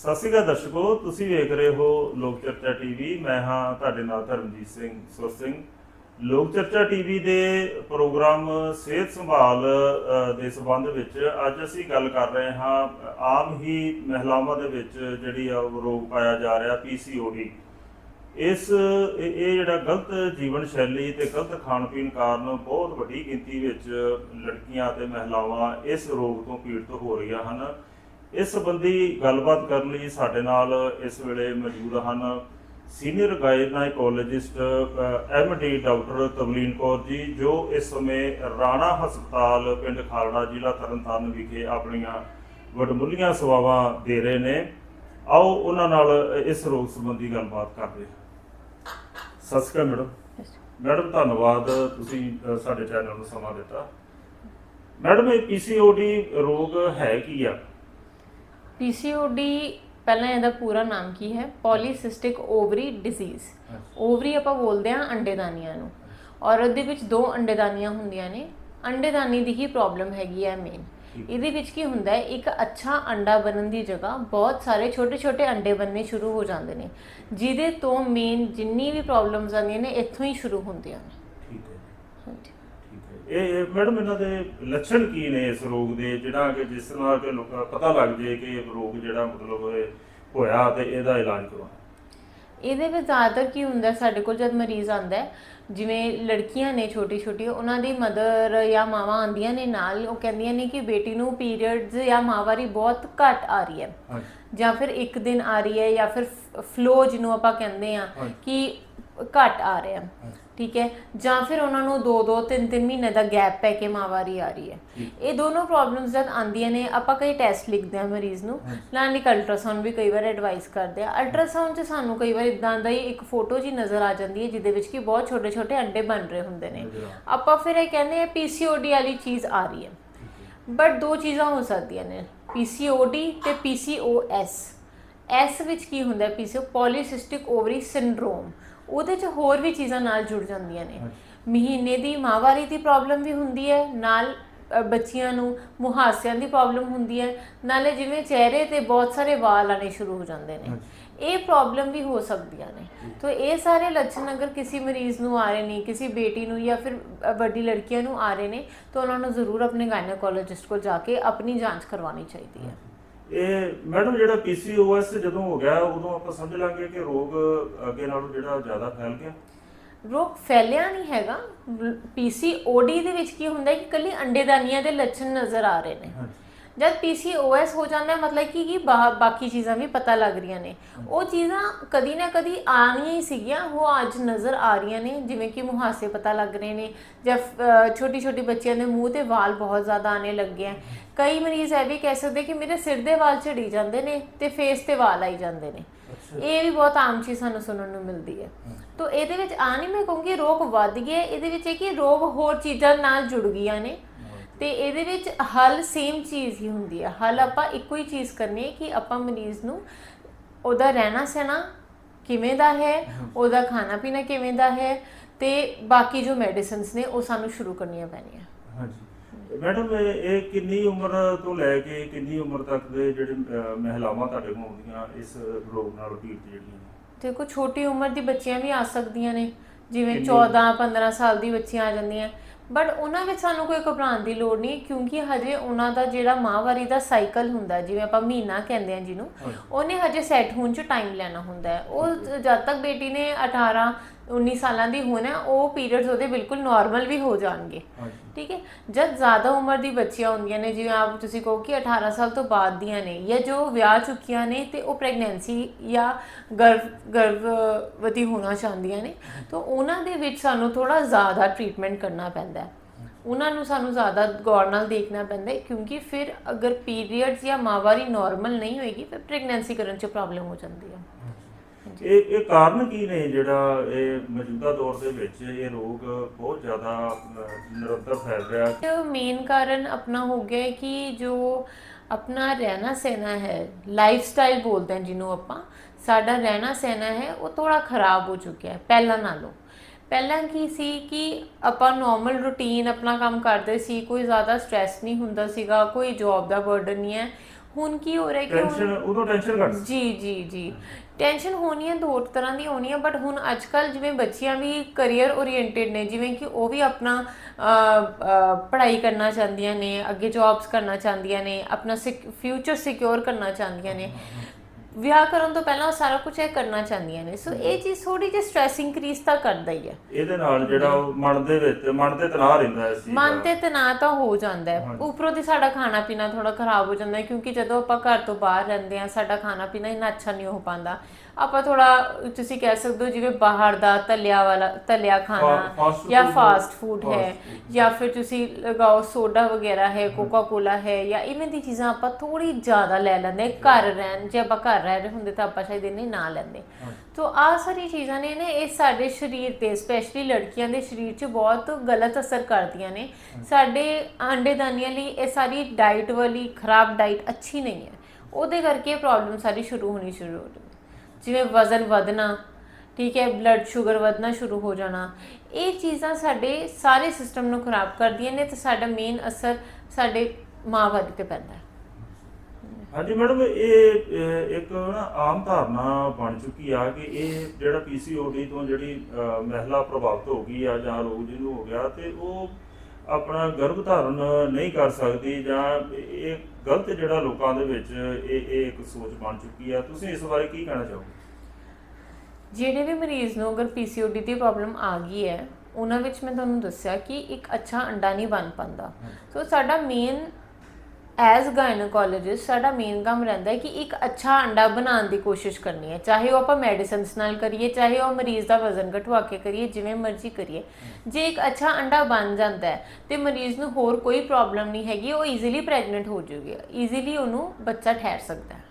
ਸਤਿ ਸ਼੍ਰੀ ਅਕਾਲ ਦਰਸ਼ਕੋ, ਤੁਸੀਂ ਵੇਖ ਰਹੇ ਹੋ ਲੋਕ ਚਰਚਾ ਟੀਵੀ। ਮੈਂ ਹਾਂ ਤੁਹਾਡੇ ਨਾਲ ਧਰਮਜੀਤ ਸਿੰਘ ਸੁਰ ਸਿੰਘ। ਲੋਕ ਚਰਚਾ ਟੀਵੀ ਦੇ ਪ੍ਰੋਗਰਾਮ ਸਿਹਤ ਸੰਭਾਲ ਦੇ ਸੰਬੰਧ ਵਿੱਚ ਅੱਜ ਅਸੀਂ ਗੱਲ ਕਰ ਰਹੇ ਹਾਂ, ਆਮ ਹੀ ਮਹਿਲਾਵਾਂ ਦੇ ਵਿੱਚ ਜਿਹੜੀ ਆ ਉਹ ਰੋਗ ਪਾਇਆ ਜਾ ਰਿਹਾ ਪੀਸੀਓਡੀ ਇਸ, ਇਹ ਇਹ ਜਿਹੜਾ ਗਲਤ ਜੀਵਨ ਸ਼ੈਲੀ ਤੇ ਗਲਤ ਖਾਣ ਪੀਣ ਕਾਰਨ ਬਹੁਤ ਵੱਡੀ ਗਿਣਤੀ ਵਿੱਚ ਲੜਕੀਆਂ ਤੇ ਮਹਿਲਾਵਾਂ ਇਸ ਰੋਗ ਤੋਂ ਪੀੜਤ ਹੋ ਰਹੀਆਂ ਹਨ। ਇਸ ਸੰਬੰਧੀ ਗੱਲਬਾਤ ਕਰਨ ਲਈ ਸਾਡੇ ਨਾਲ ਇਸ ਵੇਲੇ ਮੌਜੂਦ ਹਨ senior gynaecologist MD doctor Tavleen Kaur ji, ਜੋ ਇਸ ਸਮੇਂ ਰਾਣਾ ਹਸਪਤਾਲ ਪਿੰਡ ਖਾਲੜਾ ਜ਼ਿਲ੍ਹਾ ਤਰਨਤਾਰਨ ਵਿਖੇ ਆਪਣੀਆਂ ਵਡਮੁੱਲੀਆਂ ਸੇਵਾਵਾਂ ਦੇ ਰਹੇ ਨੇ। ਆਓ ਉਹਨਾਂ ਨਾਲ ਇਸ ਰੋਗ ਸੰਬੰਧੀ ਗੱਲਬਾਤ ਕਰਦੇ ਹਾਂ। ਸਤਿ ਸ਼੍ਰੀ ਅਕਾਲ ਮੈਡਮ। ਮੈਡਮ, ਧੰਨਵਾਦ ਤੁਸੀਂ ਸਾਡੇ ਚੈਨਲ ਨੂੰ ਸਮਾਂ ਦਿੱਤਾ। ਮੈਡਮ, ਇਹ ਪੀਸੀਓਡੀ ਰੋਗ ਹੈ ਕੀ ਆ? ਪੀਸੀਓਡੀ ਪਹਿਲਾਂ ਇਹਦਾ ਪੂਰਾ ਨਾਮ ਕੀ ਹੈ? ਪੋਲੀਸਿਸਟਿਕ ਓਵਰੀ ਡਿਜ਼ੀਜ਼ ਓਵਰੀ ਆਪਾਂ ਬੋਲਦੇ ਹਾਂ ਅੰਡੇਦਾਨੀਆਂ ਨੂੰ। ਔਰਤ ਦੇ ਵਿੱਚ ਦੋ ਅੰਡੇਦਾਨੀਆਂ ਹੁੰਦੀਆਂ ਨੇ। ਅੰਡੇਦਾਨੀ ਦੀ ਹੀ ਪ੍ਰੋਬਲਮ ਹੈਗੀ ਹੈ ਮੇਨ ਇਹਦੇ ਵਿੱਚ ਕੀ ਹੁੰਦਾ ਹੈ? ਇੱਕ ਅੱਛਾ ਅੰਡਾ ਬਣਨ ਦੀ ਜਗ੍ਹਾ ਬਹੁਤ ਸਾਰੇ ਛੋਟੇ-ਛੋਟੇ ਅੰਡੇ ਬਣਨੇ ਸ਼ੁਰੂ ਹੋ ਜਾਂਦੇ ਨੇ। ਜਿਹਦੇ ਤੋਂ ਮੇਨ ਜਿੰਨੀ ਵੀ ਪ੍ਰੋਬਲਮਸ ਆਉਂਦੀਆਂ ਨੇ ਇੱਥੋਂ ਹੀ ਸ਼ੁਰੂ ਹੁੰਦੀਆਂ ਨੇ ਠੀਕ ਹੈ ਜੀ, ਹਾਂਜੀ ਠੀਕ ਹੈ ਇਹ ਮੈਡਮ ਇਹਨਾਂ ਦੇ ਲੱਛਣ ਕੀ ਨੇ ਇਸ ਰੋਗ ਦੇ? ਜਿਹੜਾ ਕਿ ਜਿਸ ਨਾਲ ਕਿ ਲੋਕਾਂ ਪਤਾ ਲੱਗ ਜੇ ਕਿ ਇਹ ਰੋਗ ਜਿਹੜਾ ਮਤਲਬ ਇਹ ਹੋਇਆ ਤੇ ਇਹਦਾ ਇਲਾਜ ਕਰਵਾਉਣਾ ਇਹਦੇ ਵਿੱਚ ਜ਼ਿਆਦਾਤਰ ਕੀ ਹੁੰਦਾ ਸਾਡੇ ਕੋਲ ਜਦ ਮਰੀਜ਼ ਆਂਦਾ ਹੈ ਜਿਵੇਂ ਲੜਕੀਆਂ ਨੇ ਛੋਟੀ ਛੋਟੀ ਉਹਨਾਂ ਦੀ ਮਦਰ ਜਾਂ ਮਾਵਾਂ ਆਂਦੀਆਂ ਨੇ ਨਾਲ ਉਹ ਕਹਿੰਦੀਆਂ ਨੇ ਕਿ ਬੇਟੀ ਨੂੰ ਪੀਰੀਅਡਸ ਜਾਂ ਮਾਹਵਾਰੀ ਬਹੁਤ ਘੱਟ ਆ ਰਹੀ ਹੈ। ਜਾਂ ਫਿਰ ਇੱਕ ਦਿਨ ਆ ਰਹੀ ਹੈ ਜਾਂ ਫਿਰ ਫਲੋ ਜਿਹਨੂੰ ਆਪਾਂ ਕਹਿੰਦੇ ਆ। ਕਿ ਘੱਟ ਆ ਰਿਹਾ ਠੀਕ ਹੈ? ਜਾਂ ਫਿਰ ਉਹਨਾਂ ਨੂੰ 2 2 3 3 ਮਹੀਨੇ ਦਾ ਗੈਪ ਪੈ ਕੇ ਮਾਹਵਾਰੀ ਆ ਰਹੀ ਹੈ। ਇਹ ਦੋਨੋਂ ਪ੍ਰੋਬਲਮਸ ਜਦ ਆਂਦੀਆਂ ਨੇ ਆਪਾਂ ਕਈ ਟੈਸਟ ਲਿਖਦੇ ਆ ਮਰੀਜ਼ ਨੂੰ। ਨਾਲ ਇੱਕ ਅਲਟਰਾਸਾਊਂਡ ਵੀ ਕਈ ਵਾਰ ਐਡਵਾਈਸ ਕਰਦੇ ਆ। ਅਲਟਰਾਸਾਊਂਡ 'ਚ ਸਾਨੂੰ ਕਈ ਵਾਰ ਇਦਾਂ ਦਾ ਹੀ ਇੱਕ ਫੋਟੋ ਜੀ ਨਜ਼ਰ ਆ ਜਾਂਦੀ ਹੈ ਜਿਹਦੇ ਵਿੱਚ ਕਿ ਬਹੁਤ ਛੋਟੇ ਛੋਟੇ ਅੰਡੇ ਬਣ ਰਹੇ ਹੁੰਦੇ ਨੇ। ਆਪਾਂ ਫਿਰ ਇਹ ਕਹਿੰਦੇ ਆ ਪੀਸੀਓਡੀ ਵਾਲੀ ਚੀਜ਼ ਆ ਰਹੀ ਹੈ। ਬਟ ਦੋ ਚੀਜ਼ਾਂ ਹੋ ਸਕਦੀਆਂ ਨੇ ਪੀਸੀਓਡੀ ਤੇ ਪੀਸੀਓਐਸ ਐਸ ਵਿੱਚ ਕੀ ਹੁੰਦਾ ਪੀਸੀਓ ਪੋਲੀਸਿਸਟਿਕ ਓਵਰੀ ਸਿੰਡਰੋਮ ਉਹਦੇ 'ਚ ਹੋਰ ਵੀ ਚੀਜ਼ਾਂ ਨਾਲ ਜੁੜ ਜਾਂਦੀਆਂ ਨੇ। ਮਹੀਨੇ ਦੀ ਮਾਹਵਾਰੀ ਦੀ ਪ੍ਰੋਬਲਮ ਵੀ ਹੁੰਦੀ ਹੈ ਨਾਲ ਬੱਚੀਆਂ ਨੂੰ ਮੁਹਾਸਿਆਂ ਦੀ ਪ੍ਰੋਬਲਮ ਹੁੰਦੀ ਹੈ ਨਾਲੇ ਜਿਵੇਂ ਚਿਹਰੇ ਤੇ ਬਹੁਤ ਸਾਰੇ ਵਾਲ ਆਣੇ ਸ਼ੁਰੂ ਹੋ ਜਾਂਦੇ ਨੇ। ਇਹ ਪ੍ਰੋਬਲਮ ਵੀ ਹੋ ਸਕਦੀਆਂ ਨੇ। ਤਾਂ ਇਹ ਸਾਰੇ ਲੱਛਣ ਅਗਰ ਕਿਸੇ ਮਰੀਜ਼ ਨੂੰ ਆ ਰਹੇ ਨੇ ਕਿਸੇ ਬੇਟੀ ਨੂੰ ਜਾਂ ਫਿਰ ਵੱਡੀ ਲੜਕੀਆਂ ਨੂੰ ਆ ਰਹੇ ਨੇ ਤਾਂ ਉਹਨਾਂ ਨੂੰ ਜ਼ਰੂਰ ਆਪਣੇ ਗਾਇਨੋਕੋਲੋਜਿਸਟ ਕੋਲ ਜਾ ਕੇ ਆਪਣੀ ਜਾਂਚ ਕਰਵਾਉਣੀ ਚਾਹੀਦੀ ਹੈ। ਇਹ ਮੈਡਮ ਜਿਹੜਾ ਪੀਸੀਓਐਸ ਜਦੋਂ ਹੋ ਗਿਆ ਉਦੋਂ ਆਪਾਂ ਸਮਝ ਲਾਂਗੇ ਕਿ ਰੋਗ ਅੱਗੇ ਨਾਲੋਂ ਜਿਹੜਾ ਜ਼ਿਆਦਾ ਫੈਲ ਗਿਆ। ਰੋਗ ਫੈਲਿਆ ਨਹੀਂ ਹੈਗਾ। ਪੀਸੀਓਡੀ ਦੇ ਵਿੱਚ ਕੀ ਹੁੰਦਾ ਹੈ ਕਿ ਕੱਲੀ ਅੰਡੇਦਾਨੀਆਂ ਦੇ ਲੱਛਣ ਨਜ਼ਰ ਆ ਰਹੇ ਨੇ। ਜਦ ਪੀਸੀਓਐਸ ਹੋ ਜਾਂਦਾ ਹੈ ਮਤਲਬ ਕਿ ਕੀ ਬਾਕੀ ਚੀਜ਼ਾਂ ਵੀ ਪਤਾ ਲੱਗ ਰਹੀਆਂ ਨੇ। ਉਹ ਚੀਜ਼ਾਂ ਕਦੀ ਨਾ ਕਦੀ ਆਣੀਆਂ ਹੀ ਸੀਗੀਆਂ ਉਹ ਅੱਜ ਨਜ਼ਰ ਆ ਰਹੀਆਂ ਨੇ ਜਿਵੇਂ ਕਿ ਮੁਹਾਸੇ ਪਤਾ ਲੱਗ ਰਹੇ ਨੇ ਜਾਂ ਛੋਟੀ ਛੋਟੀ ਬੱਚਿਆਂ ਦੇ ਮੂੰਹ ਤੇ ਵਾਲ ਬਹੁਤ ਜ਼ਿਆਦਾ ਆਣੇ ਲੱਗੇ ਆ। ਕਈ ਮਰੀਜ਼ ਇਹ ਵੀ ਕਹਿ ਸਕਦੇ ਕਿ ਮੇਰੇ ਸਿਰ ਦੇ ਵਾਲ ਝੜੀ ਜਾਂਦੇ ਨੇ ਤੇ ਫੇਸ ਤੇ ਵਾਲ ਆਈ ਜਾਂਦੇ ਨੇ। ਇਹ ਵੀ ਬਹੁਤ ਆਮ ਚੀਜ਼ ਸਾਨੂੰ ਸੁਣਨ ਨੂੰ ਮਿਲਦੀ ਹੈ। ਤੋ ਇਹਦੇ ਵਿੱਚ ਆ ਨਹੀਂ ਮੈਂ ਕਹੂੰਗੀ ਰੋਗ ਵੱਧ ਗਿਆ ਇਹਦੇ ਵਿੱਚ ਇਹ ਕਿ ਰੋਗ ਹੋਰ ਚੀਜ਼ਾਂ ਨਾਲ ਜੁੜ ਗਈਆਂ ਨੇ। ਤੇ ਇਹਦੇ ਵਿੱਚ ਹੱਲ ਸੇਮ ਚੀਜ਼ ਹੀ ਹੁੰਦੀ ਹੈ ਹੱਲ ਆਪਾਂ ਇੱਕੋ ਹੀ ਚੀਜ਼ ਕਰਨੀ ਹੈ ਕਿ ਆਪਾਂ ਮਰੀਜ਼ ਨੂੰ ਉਹਦਾ ਰਹਿਣਾ ਸਹਿਣਾ ਕਿਵੇਂ ਦਾ ਹੈ ਉਹਦਾ ਖਾਣਾ ਪੀਣਾ ਕਿਵੇਂ ਦਾ ਹੈ ਤੇ ਬਾਕੀ ਜੋ ਮੈਡੀਸਿਨਸ ਨੇ ਉਹ ਸਾਨੂੰ ਸ਼ੁਰੂ ਕਰਨੀਆਂ ਪੈਣੀਆਂ। ਹਾਂਜੀ। ਮੈਡਮ ਇਹ ਕਿੰਨੀ ਉਮਰ ਤੋਂ ਲੈ ਕੇ ਕਿੰਨੀ ਉਮਰ ਤੱਕ ਦੇ ਜਿਹੜੇ ਮਹਿਲਾਵਾਂ ਤੁਹਾਡੇ ਕੋਲ ਆਉਂਦੀਆਂ ਇਸ ਰੋਗ ਨਾਲ ਪੀੜਤ ਜਿਹੜੀਆਂ? ਦੇਖੋ ਛੋਟੀ ਉਮਰ ਦੀ ਬੱਚੀਆਂ ਵੀ ਆ ਸਕਦੀਆਂ ਨੇ। ਜਿਵੇਂ ਕਿੰਨੀ? 14 15 ਸਾਲ ਦੀ ਬੱਚੀਆਂ ਆ ਜਾਂਦੀਆਂ। ਬਟ ਉਹਨਾਂ ਵਿੱਚ ਸਾਨੂੰ ਕੋਈ ਘਬਰਾਉਣ ਦੀ ਲੋੜ ਨਹੀਂ ਕਿਉਂਕਿ ਹਜੇ ਉਹਨਾਂ ਦਾ ਜਿਹੜਾ ਮਾਹਵਾਰੀ ਦਾ ਸਾਈਕਲ ਹੁੰਦਾ ਜਿਵੇਂ ਆਪਾਂ ਮਹੀਨਾ ਕਹਿੰਦੇ ਆ ਜਿਹਨੂੰ। ਉਹਨੇ ਹਜੇ ਸੈੱਟ ਹੋਣ 'ਚ ਟਾਈਮ ਲੈਣਾ ਹੁੰਦਾ ਹੈ ਉਹ ਜਦ ਤੱਕ ਬੇਟੀ ਨੇ 18 19 ਸਾਲਾਂ ਦੀ ਹੋਣਾ ਉਹ ਪੀਰੀਅਡਸ ਉਹਦੇ ਬਿਲਕੁਲ ਨਾਰਮਲ ਵੀ ਹੋ ਜਾਣਗੇ। ਠੀਕ ਹੈ? ਜਦ ਜ਼ਿਆਦਾ ਉਮਰ ਦੀ ਬੱਚੀਆਂ ਹੁੰਦੀਆਂ ਨੇ ਜਿਵੇਂ ਆਪ ਤੁਸੀਂ ਕਹੋ ਕਿ 18 ਸਾਲ ਤੋਂ ਬਾਅਦ ਦੀਆਂ ਨੇ ਜਾਂ ਜੋ ਵਿਆਹ ਚੁੱਕੀਆਂ ਨੇ ਤੇ ਉਹ ਪ੍ਰੈਗਨੈਂਸੀ ਜਾਂ ਗਰਭ ਗਰਭਵਤੀ ਹੋਣਾ ਚਾਹੁੰਦੀਆਂ ਨੇ ਤਾਂ ਉਹਨਾਂ ਦੇ ਵਿੱਚ ਸਾਨੂੰ ਥੋੜਾ ਜ਼ਿਆਦਾ ਟ੍ਰੀਟਮੈਂਟ ਕਰਨਾ ਪੈਂਦਾ ਹੈ। ਉਹਨਾਂ ਨੂੰ ਸਾਨੂੰ ਜ਼ਿਆਦਾ ਗੌਰ ਨਾਲ ਦੇਖਣਾ ਪੈਂਦਾ ਹੈ ਕਿਉਂਕਿ ਫਿਰ ਅਗਰ ਪੀਰੀਅਡਸ ਜਾਂ ਮਾਹਵਾਰੀ ਨਾਰਮਲ ਨਹੀਂ ਹੋਏਗੀ ਫਿਰ ਪ੍ਰੈਗਨੈਂਸੀ ਕਰਨ 'ਚ ਪ੍ਰੋਬਲਮ ਹੋ ਜਾਂਦੀ ਹੈ। ਇਹ ਇਹ ਕਾਰਨ ਕੀ ਨੇ ਜਿਹੜਾ ਇਹ ਮੌਜੂਦਾ ਦੌਰ ਦੇ ਵਿੱਚ ਇਹ ਰੋਗ ਬਹੁਤ ਜ਼ਿਆਦਾ ਨਿਰੰਤਰ ਫੈਲ ਰਿਹਾ ਜੋ ਮੇਨ ਕਾਰਨ ਆਪਣਾ ਹੋ ਗਿਆ ਹੈ ਕਿ ਜੋ ਆਪਣਾ ਰਹਿਣਾ ਸਹਿਣਾ ਹੈ ਲਾਈਫ ਸਟਾਈਲ ਬੋਲਦੇ ਹਾਂ ਜਿਹਨੂੰ ਆਪਾਂ ਸਾਡਾ ਰਹਿਣਾ ਸਹਿਣਾ ਹੈ ਉਹ ਥੋੜਾ ਖਰਾਬ ਹੋ ਚੁੱਕਿਆ ਹੈ ਪਹਿਲਾਂ ਨਾਲੋਂ। ਪਹਿਲਾਂ ਕੀ ਸੀ ਕਿ ਆਪਾਂ ਨਾਰਮਲ ਰੁਟੀਨ ਆਪਣਾ ਕੰਮ ਕਰਦੇ ਸੀ ਕੋਈ ਜ਼ਿਆਦਾ ਸਟ੍ਰੈਸ ਨਹੀਂ ਹੁੰਦਾ ਸੀਗਾ ਕੋਈ ਜੌਬ ਦਾ ਬਰਡਨ ਨਹੀਂ ਹੈ। ਹੁਣ ਕੀ ਹੋ ਰਿਹਾ ਕਿ ਟੈਨਸ਼ਨ ਉਦੋਂ ਟੈਨਸ਼ਨ ਘੱਟ ਜੀ ਜੀ ਜੀ। ਟੈਨਸ਼ਨ ਹੋਣੀ ਹੈ ਦੋ ਤਰ੍ਹਾਂ ਦੀ ਹੋਣੀ ਹੈ ਬਟ ਹੁਣ ਅੱਜ ਕੱਲ ਜਿਵੇਂ ਬੱਚੀਆਂ ਵੀ ਕੈਰੀਅਰ ਓਰੀਐਂਟਡ ਨੇ, ਜਿਵੇਂ ਕਿ ਉਹ ਵੀ ਆਪਣਾ ਪੜ੍ਹਾਈ ਕਰਨਾ ਚਾਹੁੰਦੀਆਂ ਨੇ, ਅੱਗੇ ਜੌਬਸ ਕਰਨਾ ਚਾਹੁੰਦੀਆਂ ਨੇ, ਆਪਣਾ ਫਿਊਚਰ ਸਿਕਿਉਰ ਕਰਨਾ ਚਾਹੁੰਦੀਆਂ ਨੇ। ਵਿਆਹ ਕਰਨ ਤੋਂ ਪਹਿਲਾਂ ਉਹ ਸਾਰਾ ਕੁਝ ਇਹ ਕਰਨਾ ਚਾਹੁੰਦੀਆਂ ਨੇ। ਸੋ ਇਹ ਚੀਜ਼ ਥੋੜੀ ਜਿਹੀ ਸਟ੍ਰੈਸ ਇੰਕਰੀਜ਼ ਤਾਂ ਕਰਦਾ ਹੀ ਹੈ। ਇਹਦੇ ਨਾਲ ਜਿਹੜਾ ਉਹ ਮਨ ਦੇ ਵਿੱਚ ਮਨ ਤੇ ਤਣਾਅ ਰਹਿੰਦਾ ਹੈ ਚੀਜ਼ ਮਨ ਤੇ ਤਣਾਅ ਤਾਂ ਹੋ ਜਾਂਦਾ ਹੈ। ਉੱਪਰੋਂ ਦੀ ਸਾਡਾ ਖਾਣਾ ਪੀਣਾ ਥੋੜਾ ਖਰਾਬ ਹੋ ਜਾਂਦਾ ਹੈ ਕਿਉਂਕਿ ਜਦੋਂ ਆਪਾਂ ਘਰ ਤੋਂ ਬਾਹਰ ਰਹਿੰਦੇ ਆ ਸਾਡਾ ਖਾਣਾ ਪੀਣਾ ਇੰਨਾ ਅੱਛਾ ਨਹੀਂ ਹੋ ਪਾਉਂਦਾ। ਆਪਾਂ ਥੋੜਾ ਤੁਸੀਂ ਕਹਿ ਸਕਦੇ ਹੋ ਜਿਵੇਂ ਬਾਹਰ ਦਾ ਤਲਿਆ ਵਾਲਾ ਤਲਿਆ ਖਾਣਾ ਜਾਂ ਫਾਸਟ ਫੂਡ ਹੈ ਜਾਂ ਫਿਰ ਤੁਸੀਂ ਲਗਾਓ ਸੋਡਾ ਵਗੈਰਾ ਹੈ ਕੋਕਾ ਕੋਲਾ ਹੈ ਜਾਂ ਇਵੇਂ ਦੀ ਚੀਜ਼ਾਂ ਆਪਾਂ ਥੋੜੀ ਜ਼ਿਆਦਾ ਲੈ ਲੈਂਦੇ। ਘਰ ਰਹਿਣ ਜੇ ਆਪਾਂ ਘਰ ਰਹਿ ਰਹੇ ਹੁੰਦੇ ਤਾਂ ਆਪਾਂ ਸ਼ਾਇਦ ਇੰਨੇ ਨਾ ਲੈਂਦੇ। ਤੋ ਆ ਸਾਰੀ ਚੀਜ਼ਾਂ ਨੇ ਨੇ ਇਹ ਸਾਡੇ ਸਰੀਰ ਤੇ ਸਪੈਸ਼ਲੀ ਲੜਕੀਆਂ ਦੇ ਸਰੀਰ 'ਚ ਬਹੁਤ ਗਲਤ ਅਸਰ ਕਰਦੀਆਂ ਨੇ। ਸਾਡੇ ਅੰਡੇਦਾਨੀਆਂ ਲਈ ਇਹ ਸਾਰੀ ਡਾਈਟ ਵਾਲੀ ਖਰਾਬ ਡਾਈਟ ਅੱਛੀ ਨਹੀਂ ਹੈ। ਉਹਦੇ ਕਰਕੇ ਪ੍ਰੋਬਲਮ ਸਾਰੀ ਸ਼ੁਰੂ ਹੋਣੀ ਸ਼ੁਰੂ ਹੋ ਜਾਂਦੀ। ਜਿਵੇਂ ਵਜ਼ਨ ਵਧਣਾ, ਠੀਕ ਹੈ ਬਲੱਡ ਸ਼ੂਗਰ ਵਧਣਾ ਸ਼ੁਰੂ ਹੋ ਜਾਣਾ, ਇਹ ਚੀਜ਼ਾਂ ਸਾਡੇ ਸਾਰੇ ਸਿਸਟਮ ਨੂੰ ਖਰਾਬ ਕਰਦੀਆਂ ਨੇ ਤੇ ਸਾਡਾ ਮੇਨ ਅਸਰ ਸਾਡੇ ਮਾਂ-ਬਾਪ ਤੇ ਪੈਂਦਾ ਹੈ। ਹਾਂਜੀ ਮੈਡਮ, ਇਹ ਇੱਕ ਨਾ ਆਮ ਧਾਰਨਾ ਬਣ ਚੁੱਕੀ ਆ ਕਿ ਇਹ ਜਿਹੜਾ ਪੀਸੀਓਡੀ ਤੋਂ ਜਿਹੜੀ ਮਹਿਲਾ ਪ੍ਰਭਾਵਿਤ ਹੋ ਗਈ ਆ ਜਾਂ ਰੋਗ ਜਿਹਨੂੰ ਹੋ ਗਿਆ ਤੇ ਉਹ ਆਪਣਾ ਗਰਭ ਧਾਰਨ ਨਹੀਂ ਕਰ ਸਕਦੀ ਜਾਂ ਇਹ ਗਲਤ ਜਿਹੜਾ ਲੋਕਾਂ ਦੇ ਵਿੱਚ ਇਹ ਇਹ ਇੱਕ ਸੋਚ ਬਣ ਚੁੱਕੀ ਆ ਤੁਸੀਂ ਇਸ ਬਾਰੇ ਕੀ ਕਹਿਣਾ ਚਾਹੋਗੇ? ਜਿਹੜੇ ਵੀ ਮਰੀਜ਼ ਨੂੰ ਅਗਰ ਪੀਸੀਓਡੀ ਦੀ ਪ੍ਰੋਬਲਮ ਆ ਗਈ ਹੈ ਉਹਨਾਂ ਵਿੱਚ ਮੈਂ ਤੁਹਾਨੂੰ ਦੱਸਿਆ ਕਿ ਇੱਕ ਅੱਛਾ ਅੰਡਾ ਨਹੀਂ ਬਣ ਪਾਉਂਦਾ। ਸੋ ਸਾਡਾ ਮੇਨ ਐਜ਼ ਗਾਇਨੋਕੋਲੋਜਿਸਟ ਸਾਡਾ ਮੇਨ ਕੰਮ ਰਹਿੰਦਾ ਹੈ ਕਿ ਇੱਕ ਅੱਛਾ ਅੰਡਾ ਬਣਾਉਣ ਦੀ ਕੋਸ਼ਿਸ਼ ਕਰਨੀ ਹੈ। ਚਾਹੇ ਉਹ ਆਪਾਂ ਮੈਡੀਸਿਨਸ ਨਾਲ ਕਰੀਏ, ਚਾਹੇ ਉਹ ਮਰੀਜ਼ ਦਾ ਵਜ਼ਨ ਘਟਵਾ ਕੇ ਕਰੀਏ, ਜਿਵੇਂ ਮਰਜ਼ੀ ਕਰੀਏ। ਜੇ ਇੱਕ ਅੱਛਾ ਅੰਡਾ ਬਣ ਜਾਂਦਾ ਹੈ ਤੇ ਮਰੀਜ਼ ਨੂੰ ਹੋਰ ਕੋਈ ਪ੍ਰੋਬਲਮ ਨਹੀਂ ਹੈਗੀ, ਉਹ ਈਜ਼ੀਲੀ ਪ੍ਰੈਗਨੈਂਟ ਹੋ ਜਾਊਗੀ ਈਜ਼ੀਲੀ ਉਹਨੂੰ ਬੱਚਾ ਠਹਿਰ ਸਕਦਾ ਹੈ।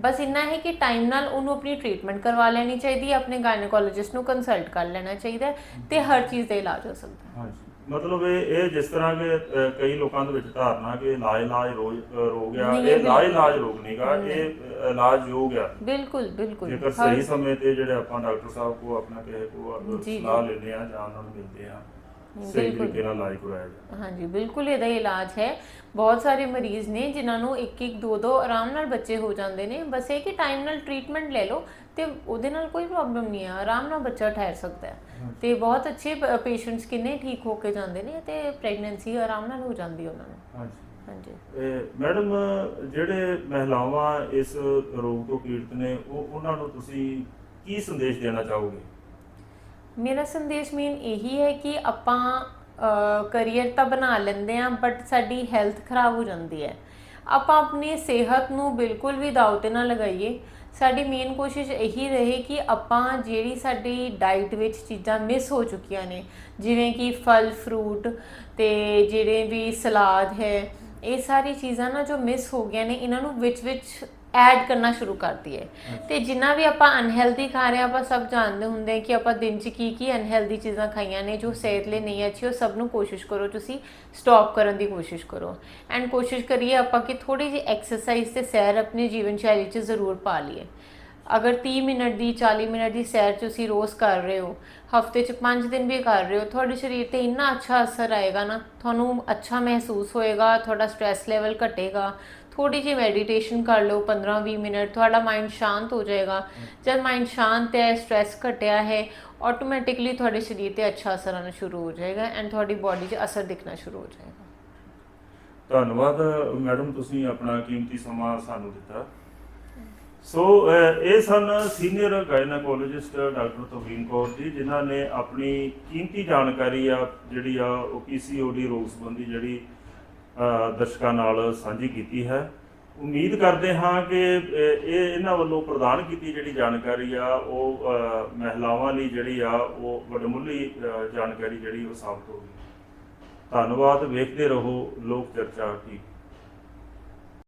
ਬਸ ਇੰਨਾ ਹੈ ਕਿ ਟਾਈਮ ਨਾਲ ਉਹਨੂੰ ਆਪਣੀ ਟ੍ਰੀਟਮੈਂਟ ਕਰਵਾ ਲੈਣੀ ਚਾਹੀਦੀ ਹੈ, ਆਪਣੇ ਗਾਇਨੋਕੋਲੋਜਿਸਟ ਨੂੰ ਕੰਸਲਟ ਕਰ ਲੈਣਾ ਚਾਹੀਦਾ ਹੈ ਤੇ ਹਰ ਚੀਜ਼ ਦਾ ਇਲਾਜ ਹੋ ਸਕਦਾ ਹੈ। ਮਤਲਬ ਇਹ ਇਹ ਜਿਸ ਤਰ੍ਹਾਂ ਕਿ ਕਈ ਲੋਕਾਂ ਦੇ ਵਿੱਚ ਧਾਰਨਾ ਕਿ ਇਲਾਜ ਇਲਾਜ ਰੋਗ ਰੋਗ ਆ। ਨਹੀਂ, ਇਹ ਇਹ ਇਲਾਜ ਇਲਾਜ ਰੋਗ ਨਹੀਂਗਾ ਇਹ ਇਲਾਜ ਯੋਗ ਆ। ਬਿਲਕੁਲ ਬਿਲਕੁਲ। ਜੇਕਰ ਸਹੀ ਸਮੇਂ ਤੇ ਜਿਹੜੇ ਆਪਾਂ ਡਾਕਟਰ ਸਾਹਿਬ ਕੋ ਆਪਣਾ ਕਿਸੇ ਕੋ ਜੀ, ਜੀ। ਸਲਾਹ ਲੈਂਦੇ ਆ ਜਾਂ ਉਹਨਾਂ ਨੂੰ ਮਿਲਦੇ ਆ ਸਹੀ ਬਿਲਕੁਲ। ਤਰੀਕੇ ਨਾਲ ਇਲਾਜ ਕਰਾਇਆ ਜਾਂਦਾ ਹਾਂਜੀ ਬਿਲਕੁਲ ਇਹਦਾ ਇਲਾਜ ਹੈ। ਬਹੁਤ ਸਾਰੇ ਮਰੀਜ਼ ਨੇ ਜਿਨ੍ਹਾਂ ਨੂੰ ਇੱਕ ਇੱਕ ਦੋ ਦੋ ਆਰਾਮ ਨਾਲ ਬੱਚੇ ਹੋ ਜਾਂਦੇ ਨੇ। ਬਸ ਇਹ ਕਿ ਟਾਈਮ ਨਾਲ ਟ੍ਰੀਟਮੈਂਟ ਲੈ ਲਓ ਤੇ ਉਹਦੇ ਨਾਲ ਕੋਈ ਪ੍ਰੋਬਲਮ ਨਹੀਂ ਹੈ। ਆਰਾਮ ਨਾਲ ਬੱਚਾ ਠਹਿਰ ਸਕਦਾ ਹੈ। ਤੇ ਬਹੁਤ ਅੱਛੇ ਪੇਸ਼ੈਂਟਸ ਕਿੰਨੇ ਠੀਕ ਹੋ ਕੇ ਜਾਂਦੇ ਨੇ ਤੇ ਪ੍ਰੈਗਨੈਂਸੀ ਆਰਾਮ ਨਾਲ ਹੋ ਜਾਂਦੀ ਉਹਨਾਂ ਨੂੰ। ਹਾਂਜੀ। ਹਾਂਜੀ। ਇਹ ਮੈਡਮ ਜਿਹੜੇ ਮਹਿਲਾਵਾਂ ਇਸ ਰੋਗ ਤੋਂ ਪੀੜਤ ਨੇ ਉਹ ਉਹਨਾਂ ਨੂੰ ਤੁਸੀਂ ਕੀ ਸੰਦੇਸ਼ ਦੇਣਾ ਚਾਹੋਗੇ? ਮੇਰਾ ਸੰਦੇਸ਼ ਮੇਨ ਇਹੀ ਹੈ ਕਿ ਆਪਾਂ ਕਰੀਅਰ ਤਾਂ ਬਣਾ ਲੈਂਦੇ ਆ ਬਟ ਸਾਡੀ ਹੈਲਥ ਖਰਾਬ ਹੋ ਜਾਂਦੀ ਹੈ। ਆਪਾਂ ਆਪਣੀ ਸਿਹਤ ਨੂੰ ਬਿਲਕੁਲ ਵੀ ਦਾਅ ਤੇ ਨਾ ਲਗਾਈਏ। ਸਾਡੀ ਮੇਨ ਕੋਸ਼ਿਸ਼ ਇਹੀ ਰਹੇ ਕਿ ਆਪਾਂ ਜਿਹੜੀ ਸਾਡੀ ਡਾਈਟ ਵਿੱਚ ਚੀਜ਼ਾਂ ਮਿਸ ਹੋ ਚੁੱਕੀਆਂ ਨੇ, ਜਿਵੇਂ ਕਿ ਫਲ ਫਰੂਟ ਤੇ ਜਿਹੜੇ ਵੀ ਸਲਾਦ ਹੈ, ਇਹ ਸਾਰੀ ਚੀਜ਼ਾਂ ਨਾ ਜੋ ਮਿਸ ਹੋ ਗਈਆਂ ਨੇ, ਇਹਨਾਂ ਨੂੰ ਵਿੱਚ ਵਿੱਚ ਐਡ ਕਰਨਾ ਸ਼ੁਰੂ ਕਰ ਦਈਏ ਤੇ ਜਿੰਨਾ ਵੀ ਆਪਾਂ ਅਨਹੈਲਦੀ ਖਾ ਰਹੇ ਹਾਂ ਆਪਾਂ ਸਭ ਜਾਣਦੇ ਹੁੰਦੇ ਹਾਂ ਕਿ ਆਪਾਂ ਦਿਨ 'ਚ ਕੀ ਕੀ ਅਨਹੈਲਦੀ ਚੀਜ਼ਾਂ ਖਾਈਆਂ ਨੇ ਜੋ ਸਿਹਤ ਲਈ ਨਹੀਂ ਅੱਛੀ ਉਹ ਸਭ ਨੂੰ ਕੋਸ਼ਿਸ਼ ਕਰੋ ਤੁਸੀਂ ਸਟਾਪ ਕਰਨ ਦੀ ਕੋਸ਼ਿਸ਼ ਕਰੋ। ਐਂਡ ਕੋਸ਼ਿਸ਼ ਕਰੀਏ ਆਪਾਂ ਕਿ ਥੋੜੀ ਜਿਹੀ ਐਕਸਰਸਾਈਜ਼ ਤੇ ਸੈਰ ਆਪਣੀ ਜੀਵਨ ਸ਼ੈਲੀ 'ਚ ਜ਼ਰੂਰ ਪਾ ਲਈਏ। ਅਗਰ 30 ਮਿੰਟ ਦੀ 40 ਮਿੰਟ ਦੀ ਸੈਰ ਤੁਸੀਂ ਰੋਜ਼ ਕਰ ਰਹੇ ਹੋ ਹਫ਼ਤੇ 'ਚ 5 ਦਿਨ ਵੀ ਕਰ ਰਹੇ ਹੋ ਤੁਹਾਡੇ ਸਰੀਰ ਤੇ ਇੰਨਾ ਅੱਛਾ ਅਸਰ ਆਏਗਾ ਨਾ ਤੁਹਾਨੂੰ ਅੱਛਾ ਮਹਿਸੂਸ ਹੋਏਗਾ ਤੁਹਾਡਾ ਸਟ੍ਰੈਸ ਲੈਵਲ ਘਟੇਗਾ ਥੋੜੀ ਜਿਹੀ ਮੈਡੀਟੇਸ਼ਨ ਕਰ ਲਓ 15-20 ਮਿੰਟ, ਤੁਹਾਡਾ ਮਾਈਂਡ ਸ਼ਾਂਤ ਹੋ ਜਾਏਗਾ। ਜਦ ਮਾਈਂਡ ਸ਼ਾਂਤ ਹੈ ਸਟ੍ਰੈਸ ਘਟਿਆ ਹੈ ਆਟੋਮੈਟਿਕਲੀ ਤੁਹਾਡੇ ਸਰੀਰ ਤੇ ਅੱਛਾ ਅਸਰ ਆਉਣਾ ਸ਼ੁਰੂ ਹੋ ਜਾਏਗਾ ਐਂਡ ਤੁਹਾਡੀ ਬਾਡੀ 'ਚ ਅਸਰ ਦਿਖਣਾ ਸ਼ੁਰੂ ਹੋ ਜਾਏਗਾ। ਧੰਨਵਾਦ, ਮੈਡਮ, ਤੁਸੀਂ ਆਪਣਾ ਕੀਮਤੀ ਸਮਾਂ ਸਾਨੂੰ ਦਿੱਤਾ। ਸੋ ਇਹ ਸਨ senior gynaecologist doctor Taveen Kaur ji, ਜਿਨ੍ਹਾਂ ਨੇ ਆਪਣੀ ਕੀਮਤੀ ਜਾਣਕਾਰੀ ਆ, ਜਿਹੜੀ ਆ, ਉਹ ਪੀਸੀਓਡੀ ਰੋਗ ਸੰਬੰਧੀ ਜਿਹੜੀ ਦਰਸ਼ਕਾਂ ਨਾਲ ਸਾਂਝੀ ਕੀਤੀ ਹੈ। ਉਮੀਦ ਕਰਦੇ ਹਾਂ ਕਿ ਇਹ ਇਹਨਾਂ ਵੱਲੋਂ ਪ੍ਰਦਾਨ ਕੀਤੀ ਜਿਹੜੀ ਜਾਣਕਾਰੀ ਆ, ਉਹ ਮਹਿਲਾਵਾਂ ਲਈ ਜਿਹੜੀ ਆ, ਉਹ ਵਡਮੁੱਲੀ ਜਾਣਕਾਰੀ ਜਿਹੜੀ ਉਹ ਸਾਬਤ ਹੋਵੇਗੀ ਧੰਨਵਾਦ, ਵੇਖਦੇ ਰਹੋ ਲੋਕ ਚਰਚਾ ਟੀਵੀ